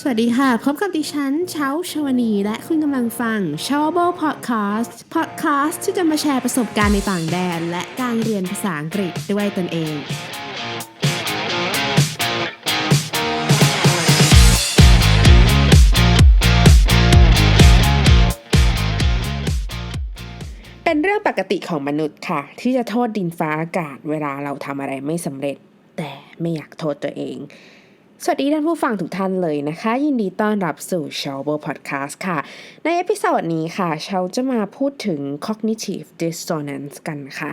สวัสดีค่ะ พบกับดิฉันเช้าชวนี และคุณกำลังฟัง s h o w b o Podcast Podcast ที่จะมาแชร์ประสบการณ์ในต่างแดน และการเรียนภาษาอังกฤษด้วยตนเอง เป็นเรื่องปกติของมนุษย์ค่ะ ที่จะโทษดินฟ้าอากาศเวลาเราทำอะไรไม่สำเร็จ แต่ไม่อยากโทษตัวเอง สวัสดีท่านผู้ฟังทุกท่านเลยนะคะ ยินดีต้อนรับสู่ s h o w b o Podcast ค่ะ ในเอพิโซดนี้ค่ะเชาจะมาพูดถึง cognitive dissonance กันค่ะ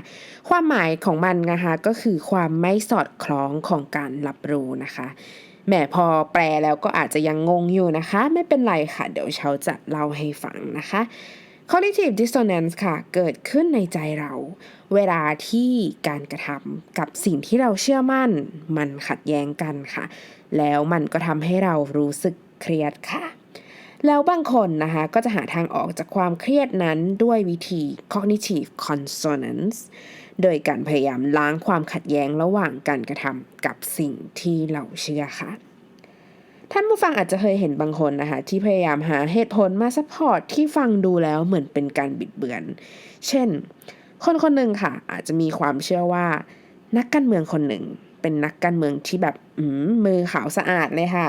ความหมายของมันนะคะก็คือความไม่สอดคล้องของการรับรู้นะคะแหมพอแปลแล้วก็อาจจะยังงงอยู่นะคะ ไม่เป็นไรค่ะ เดี๋ยวเชาจะเล่าให้ฟังนะคะ cognitive dissonance ค่ะ เกิดขึ้นในใจเรา เวลาที่การกระทำกับสิ่งที่เราเชื่อมั่น มันขัดแย้งกันค่ะ แล้วมันก็ทำให้เรารู้สึกเครียดค่ะ แล้วบางคนนะคะก็จะหาทางออกจากความเครียดนั้นด้วยวิธี cognitive consonance โดยการพยายามล้างความขัดแย้งระหว่างการกระทำกับสิ่งที่เราเชื่อค่ะ ท่านผู้ฟังอาจจะเคยเห็นบางคนนะคะ ที่พยายามหาเหตุผลมาซัพพอร์ตที่ฟังดูแล้วเหมือนเป็นการบิดเบือน เช่น คนคนหนึ่งค่ะ อาจจะมีความเชื่อว่า นักการเมืองคนหนึ่ง เป็นนักการเมืองที่แบบอืมมือขาวสะอาดเลยค่ะ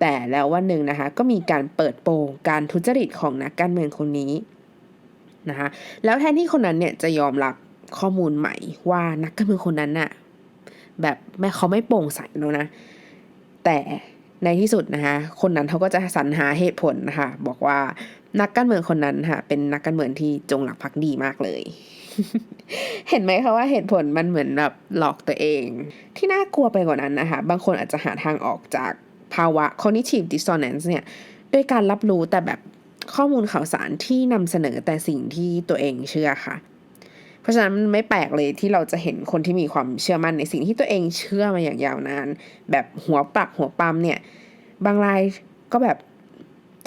แต่แล้ววันหนึ่งนะคะ ก็มีการเปิดโปงการทุจริตของนักการเมืองคนนี้นะคะแล้วแทนที่คนนั้นเนี่ยจะยอมรับข้อมูลใหม่ว่านักการเมืองคนนั้นน่ะแบบแม่เขาไม่โปร่งใสแล้วนะ แต่ ในที่สุดนะคะคนนั้นเขาก็จะสรรหาเหตุผลนะคะบอกว่านักการเมืองคนนั้นค่ะ เป็นนักการเมืองที่จงหลักภักดีมากเลย เห็นไหมคะว่าเหตุผลมันเหมือนแบบหลอกตัวเอง ที่น่ากลัวไปกว่านั้นนะคะ บางคนอาจจะหาทางออกจากภาวะ cognitive dissonance เนี่ยด้วยการรับรู้แต่แบบข้อมูลข่าวสารที่นำเสนอแต่สิ่งที่ตัวเองเชื่อค่ะ เพราะฉะนั้นมันไม่แปลกเลยที่เราจะเห็นคนที่มีความเชื่อมั่นในสิ่งที่ตัวเองเชื่อมาอย่างยาวนาน แบบหัวปักหัวปั๊มเนี่ย บางรายก็แบบ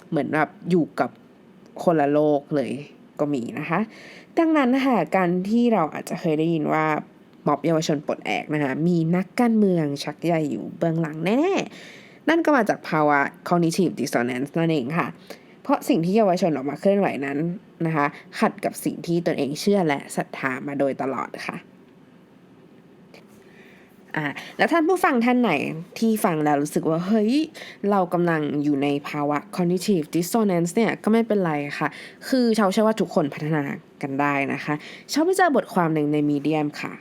เหมือนแบบอยู่กับคนละโลกเลยก็มีนะคะ ดังนั้นนะคะการที่เราอาจจะเคยได้ยินว่าม็อบเยาวชนปลดแอกนะคะมีนักการเมืองชักใหญ่อยู่เบื้องหลังแน่ๆนั่นก็มาจากภาวะ cognitive dissonance นั่นเองค่ะ เพราะสิ่งที่เยาวชนออกมาเคลื่อนไหวนั้นนะคะ ขัดกับสิ่งที่ตนเองเชื่อและศรัทธามาโดยตลอดค่ะอ่าแล้วท่านผู้ฟังท่านไหนที่ฟังแล้วรู้สึกว่า เฮ้ย เรากำลังอยู่ในภาวะ cognitive dissonance เนี่ย ก็ไม่เป็นไรค่ะ คือชาวเชื่อว่าทุกคนพัฒนากันได้นะคะชาวไปเจอบทความหนึ่งใน Medium ค่ะ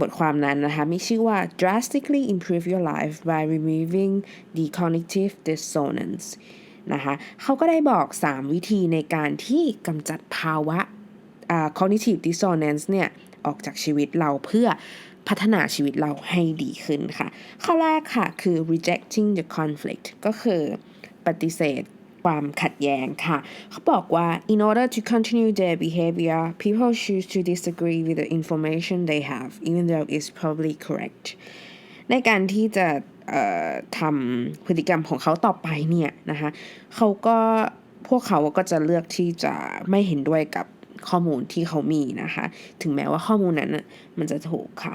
บทความนั้นนะคะ มีชื่อว่า drastically improve your life by removing the cognitive dissonance นะคะเขาก็ได้บอก 3 วิธีในการที่กำจัดภาวะ cognitive dissonance เนี่ยออกจากชีวิตเราเพื่อพัฒนาชีวิตเราให้ดีขึ้นค่ะ ข้อแรกค่ะคือ rejecting the conflict ก็คือปฏิเสธความขัดแย้งค่ะ เขาบอกว่า in order to continue their behavior people choose to disagree with the information they have even though it's probably correct ในการที่จะทำพฤติกรรมของเขาต่อไปเนี่ยนะคะเขาก็พวกเขาก็จะเลือกที่จะไม่เห็นด้วยกับข้อมูลที่เขามีนะคะ ถึงแม้ว่าข้อมูลนั้นมันจะถูกค่ะ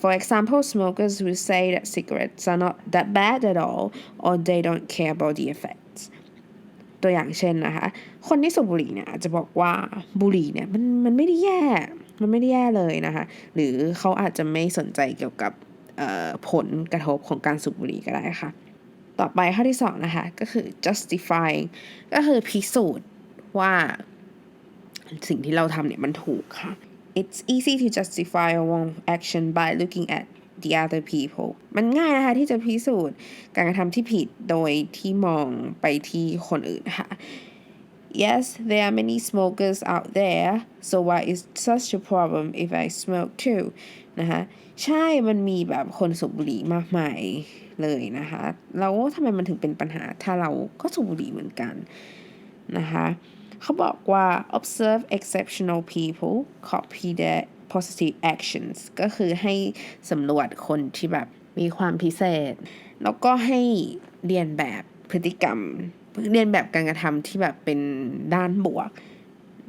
For example, smokers will say that cigarettes are not that bad at all or they don't care about the effects. ตัวอย่างเช่นนะคะ คนที่สูบบุหรี่เนี่ยอาจจะบอกว่าบุหรี่เนี่ยมันมันไม่ได้แย่ มันไม่ได้แย่เลยนะคะ หรือเขาอาจจะไม่สนใจเกี่ยวกับ ผลกระทบของการสูบบุหรี่ก็ได้ค่ะ ต่อไปข้อที่สองนะคะ ก็คือ justify ก็คือพิสูจน์ว่าสิ่งที่เราทำเนี่ยมันถูกค่ะ it's easy to justify a wrong action by looking at the other people มันง่ายนะคะที่จะพิสูจน์การกระทำที่ผิดโดยที่มองไปที่คนอื่นค่ะ Yes, there are many smokers out there, so why is such a problem if I smoke too? นะคะใช่มันมีแบบคนสูบบุหรี่มากมายเลยนะคะแล้วทำไมมันถึงเป็นปัญหาถ้าเราก็สูบบุหรี่เหมือนกันนะคะเขาบอกว่า observe exceptional people copy their positive actions ก็คือให้สำรวจคนที่แบบมีความพิเศษ แล้วก็ให้เรียนแบบพฤติกรรม เรียนแบบการกระทำที่แบบเป็นด้านบวก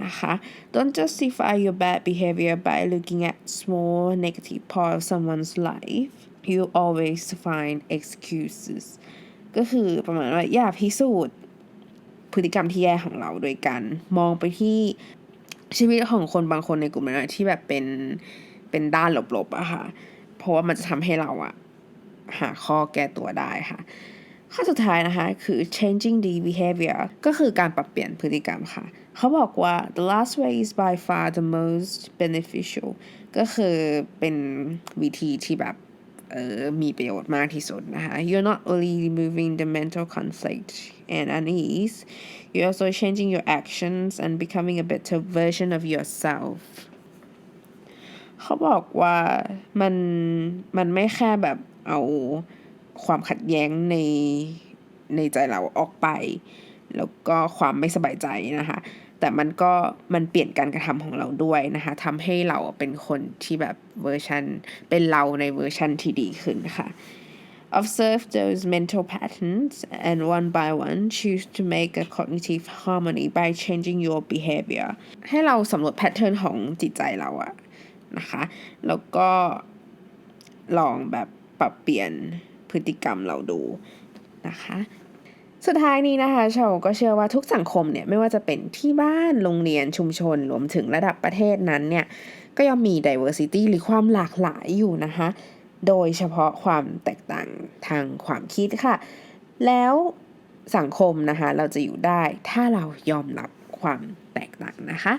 นะคะ Don't justify your bad behavior by looking at small negative part of someone's life you always find excuses ก็คือประมาณว่าอย่าพิสูจน์พฤติกรรมที่แย่ของเราโดยการมองไปที่ชีวิตของคนบางคนในกลุ่มนั้นที่แบบเป็นเป็นด้านลบๆอะค่ะ เพราะว่ามันจะทำให้เราอะหาข้อแก้ตัวได้ค่ะ ข้อสุดท้ายนะคะ คือ changing the behavior ก็คือการปรับเปลี่ยนพฤติกรรมค่ะ เขาบอกว่า the last way is by far the most beneficial ก็คือเป็นวิธีที่แบบเออมีประโยชน์มากที่สุดนะคะ you're not only removing the mental conflict and unease you're also changing your actions and becoming a better version of yourself เขาบอกว่ามันมันไม่แค่แบบเอา ความขัดแย้งในในใจเราออกไป แล้วก็ความไม่สบายใจนะคะ แต่มันก็มันเปลี่ยนการกระทำของเราด้วยนะคะทำให้เราเป็นคนที่แบบเวอร์ชันเป็นเราในเวอร์ชันที่ดีขึ้นค่ะ Observe those mental patterns and one by one choose to make a cognitive harmony by changing your behavior ให้เราสำรวจแพทเทิร์นของจิตใจเราอะนะคะ แล้วก็ลองแบบปรับเปลี่ยน พฤติกรรมเราดูนะคะ สุดท้ายนี้นะคะชาวก็เชื่อว่าทุกสังคมเนี่ยไม่ว่าจะเป็นที่บ้านโรงเรียนชุมชนรวมถึงระดับประเทศนั้นเนี่ยก็ย่อมมี diversity หรือความหลากหลายอยู่นะคะ โดยเฉพาะความแตกต่างทางความคิดค่ะ แล้วสังคมนะคะเราจะอยู่ได้ถ้าเรายอมรับความแตกต่างนะคะ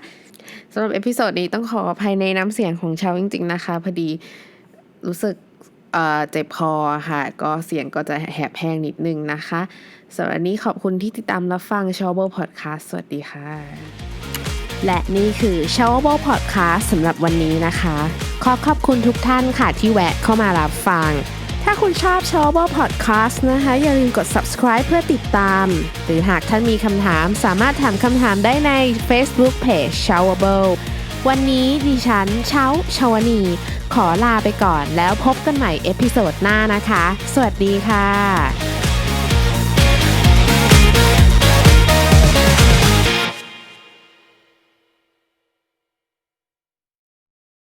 สำหรับเอพิโซดนี้ต้องขออภัยในน้ำเสียงของชาวจริง ๆ นะคะ พอดีรู้สึก เจ็บคอค่ะ ก็เสียงก็จะแหบแห้งนิดนึงนะคะสำหรับวันนี้ขอบคุณที่ติดตามรับฟัง s h o w b l e Podcast สวัสดีค่ะ และนี่คือ s h o w b l e Podcast สำหรับวันนี้นะคะ ขอขอบคุณทุกท่านค่ะที่แวะเข้ามารับฟังถ้าคุณชอบ s h o w b l e Podcast นะคะ อย่าลืมกด subscribe เพื่อติดตาม หรือหากท่านมีคำถามสามารถถามคำถามได้ใน Facebook Page s h o w b l e วันนี้ดิฉันเช้าชาวนี ขอลาไปก่อนแล้วพบกันใหม่เอพิโซดหน้านะคะ สวัสดีค่ะ